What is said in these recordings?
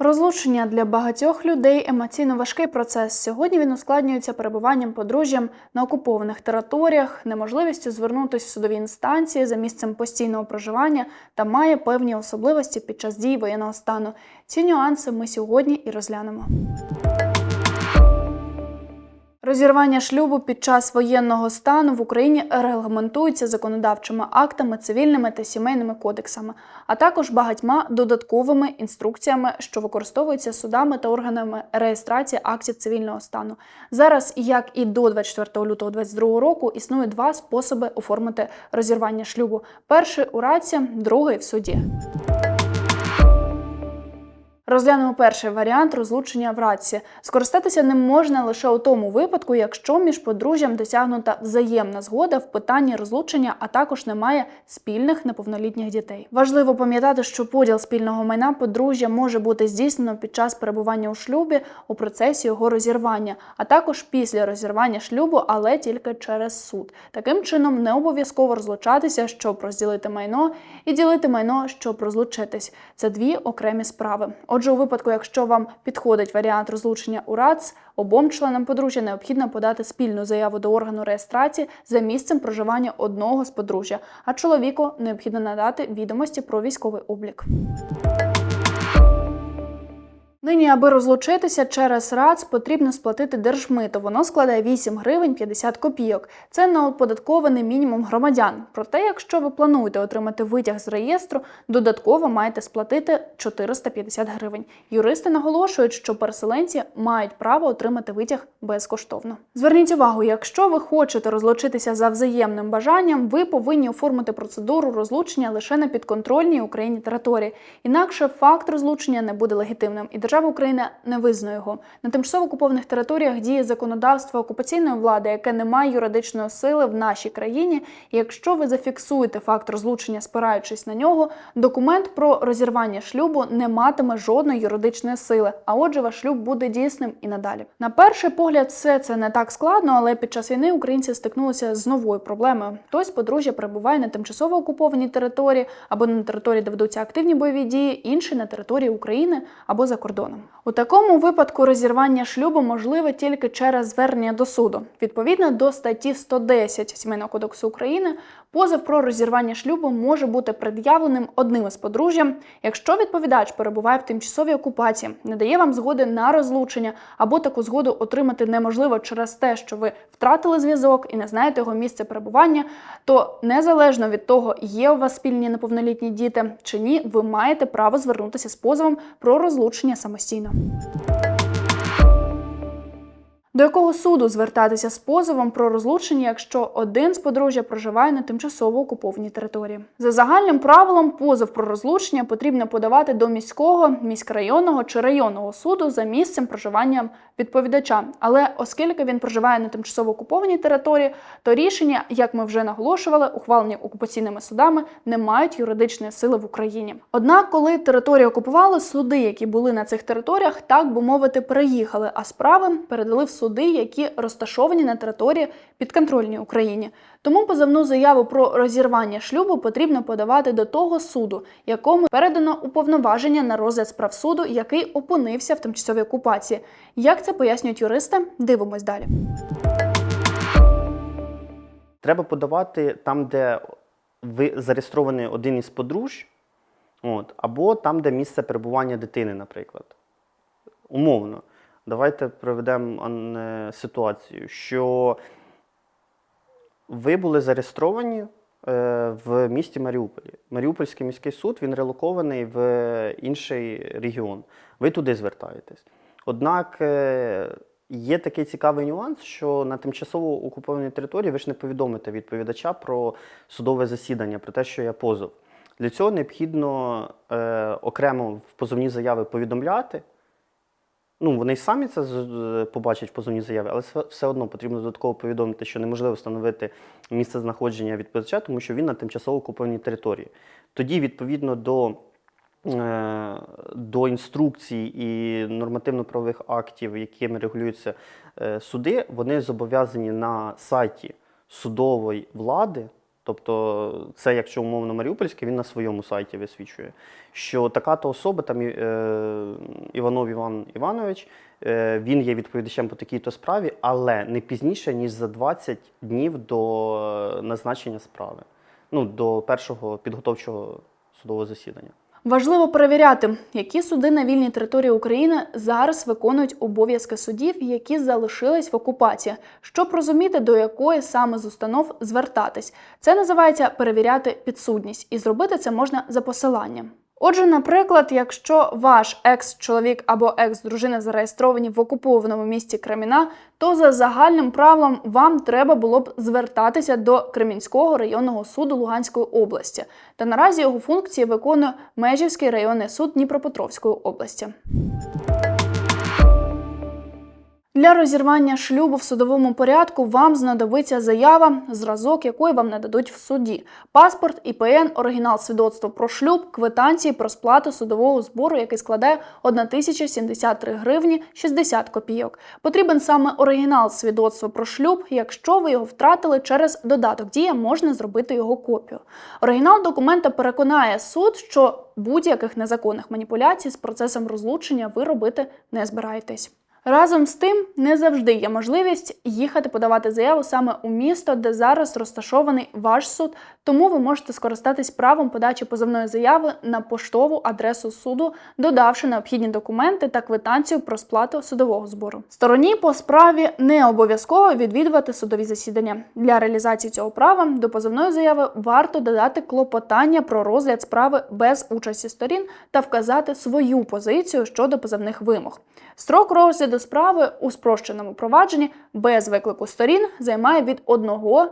Розлучення для багатьох людей емоційно важкий процес. Сьогодні він ускладнюється перебуванням подружжям на окупованих територіях, неможливістю звернутися в судові інстанції за місцем постійного проживання та має певні особливості під час дій воєнного стану. Ці нюанси ми сьогодні і розглянемо. Розірвання шлюбу під час воєнного стану в Україні регламентується законодавчими актами, цивільними та сімейними кодексами, а також багатьма додатковими інструкціями, що використовуються судами та органами реєстрації актів цивільного стану. Зараз, як і до 24 лютого 2022 року, існує два способи оформити розірвання шлюбу: перший у раці, другий в суді. Розглянемо перший варіант розлучення в раці. Скористатися ним можна лише у тому випадку, якщо між подружжям досягнута взаємна згода в питанні розлучення, а також немає спільних неповнолітніх дітей. Важливо пам'ятати, що поділ спільного майна подружжя може бути здійснено під час перебування у шлюбі у процесі його розірвання, а також після розірвання шлюбу, але тільки через суд. Таким чином не обов'язково розлучатися, щоб розділити майно, і ділити майно, щоб розлучитись. Це дві окремі справи. Отже, у випадку, якщо вам підходить варіант розлучення у РАЦ, обом членам подружжя необхідно подати спільну заяву до органу реєстрації за місцем проживання одного з подружжя, а чоловіку необхідно надати відомості про військовий облік. Нині, аби розлучитися через РАЦ, потрібно сплатити держмито. Воно складає 8 гривень 50 копійок. Це неоподаткований мінімум громадян. Проте, якщо ви плануєте отримати витяг з реєстру, додатково маєте сплатити 450 гривень. Юристи наголошують, що переселенці мають право отримати витяг безкоштовно. Зверніть увагу, якщо ви хочете розлучитися за взаємним бажанням, ви повинні оформити процедуру розлучення лише на підконтрольній Україні території. Інакше факт розлучення не буде легітимним, і держава Україна не визнає його. На тимчасово окупованих територіях діє законодавство окупаційної влади, яке не має юридичної сили в нашій країні. І якщо ви зафіксуєте факт розлучення, спираючись на нього, документ про розірвання шлюбу не матиме жодної юридичної сили. А отже, ваш шлюб буде дійсним і надалі. На перший погляд, все це не так складно, але під час війни українці стикнулися з новою проблемою. Хтось подружжя перебуває на тимчасово окупованій території або на території, де ведуться активні бойові дії, інший на території України або за кордоном. У такому випадку розірвання шлюбу можливе тільки через звернення до суду. Відповідно до статті 110 Сімейного кодексу України, позов про розірвання шлюбу може бути пред'явленим одним із подружжям, якщо відповідач перебуває в тимчасовій окупації, не дає вам згоди на розлучення або таку згоду отримати неможливо через те, що ви втратили зв'язок і не знаєте його місце перебування, то незалежно від того, є у вас спільні неповнолітні діти чи ні, ви маєте право звернутися з позовом про розлучення самостійно. До якого суду звертатися з позовом про розлучення, якщо один з подружжя проживає на тимчасово окупованій території? За загальним правилом, позов про розлучення потрібно подавати до міського, міськрайонного чи районного суду за місцем проживання відповідача. Але оскільки він проживає на тимчасово окупованій території, то рішення, як ми вже наголошували, ухвалені окупаційними судами, не мають юридичної сили в Україні. Однак, коли територію окупували, суди, які були на цих територіях, так би мовити, переїхали, а справи передали в суди, які розташовані на території підконтрольній Україні. Тому позовну заяву про розірвання шлюбу потрібно подавати до того суду, якому передано уповноваження на розгляд справ суду, який опинився в тимчасовій окупації. Як це пояснюють юристи? Дивимось далі. Треба подавати там, де ви зареєстрований один із подружжя, от, або там, де місце перебування дитини, наприклад. Умовно. Давайте проведемо ситуацію, що ви були зареєстровані е, в місті Маріуполі. Маріупольський міський суд він релокований в інший регіон. Ви туди звертаєтесь. Однак е, є такий цікавий нюанс, що на тимчасово окупованій території ви ж не повідомите відповідача про судове засідання, про те, що є позов. Для цього необхідно е, окремо в позовній заяві повідомляти. Ну, вони самі це побачать в позовній заяві, але все- все одно потрібно додатково повідомити, що неможливо встановити місце знаходження відповідача, тому що він на тимчасово окупованій території. Тоді, відповідно до, е, до інструкцій і нормативно-правових актів, якими регулюються е, суди, вони зобов'язані на сайті судової влади, Тобто, це якщо умовно Маріупольське, він на своєму сайті висвічує, що така-то особа, там е, Іванов Іван Іванович, е, він є відповідачем по такій-то справі, але не пізніше, ніж за 20 днів до назначення справи, ну, до першого підготовчого судового засідання. Важливо перевіряти, які суди на вільній території України зараз виконують обов'язки судів, які залишились в окупації, щоб розуміти, до якої саме з установ звертатись. Це називається перевіряти підсудність, і зробити це можна за посиланням. Отже, наприклад, якщо ваш екс-чоловік або екс-дружина зареєстровані в окупованому місті Креміна, то за загальним правилом вам треба було б звертатися до Кремінського районного суду Луганської області. Та наразі його функції виконує Межівський районний суд Дніпропетровської області. Для розірвання шлюбу в судовому порядку вам знадобиться заява, зразок якої вам нададуть в суді, паспорт, ІПН, оригінал свідоцтва про шлюб, квитанції про сплату судового збору, який складає 1073 гривні 60 копійок. Потрібен саме оригінал свідоцтва про шлюб. Якщо ви його втратили через додаток дія, можна зробити його копію. Оригінал документа переконає суд, що будь-яких незаконних маніпуляцій з процесом розлучення ви робити не збираєтесь. Разом з тим, не завжди є можливість їхати подавати заяву саме у місто, де зараз розташований ваш суд, тому ви можете скористатись правом подачі позовної заяви на поштову адресу суду, додавши необхідні документи та квитанцію про сплату судового збору. Стороні по справі не обов'язково відвідувати судові засідання. Для реалізації цього права до позовної заяви варто додати клопотання про розгляд справи без участі сторін та вказати свою позицію щодо позовних вимог. Строк розгляду справи у спрощеному провадженні без виклику сторін займає від 1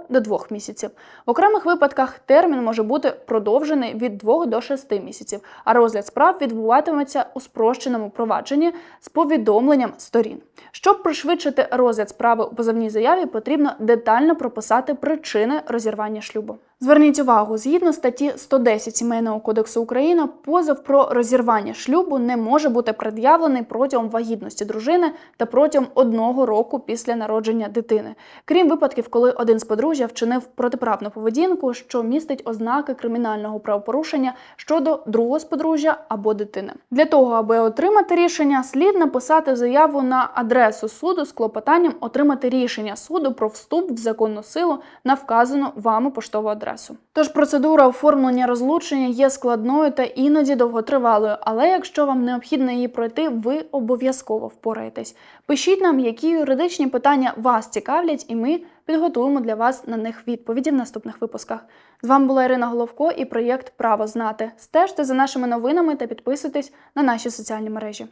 до 2 місяців. В окремих випадках термін може бути продовжений від 2 до 6 місяців, а розгляд справ відбуватиметься у спрощеному провадженні з повідомленням сторін. Щоб пришвидшити розгляд справи у позовній заяві, потрібно детально прописати причини розірвання шлюбу. Зверніть увагу, згідно статті 110 Сімейного кодексу України, позов про розірвання шлюбу не може бути пред'явлений протягом вагітності дружини та протягом одного року після народження дитини, крім випадків, коли один з подружжя вчинив протиправну поведінку, що містить ознаки кримінального правопорушення щодо другого з подружжя або дитини. Для того, аби отримати рішення, слід написати заяву на адресу суду з клопотанням отримати рішення суду про вступ в законну силу на вказану вами поштову адресу. Тож процедура оформлення розлучення є складною та іноді довготривалою, але якщо вам необхідно її пройти, ви обов'язково впораєтесь. Пишіть нам, які юридичні питання вас цікавлять, і ми підготуємо для вас на них відповіді в наступних випусках. З вами була Ірина Головко і проєкт Право знати. Стежте за нашими новинами та підписуйтесь на наші соціальні мережі.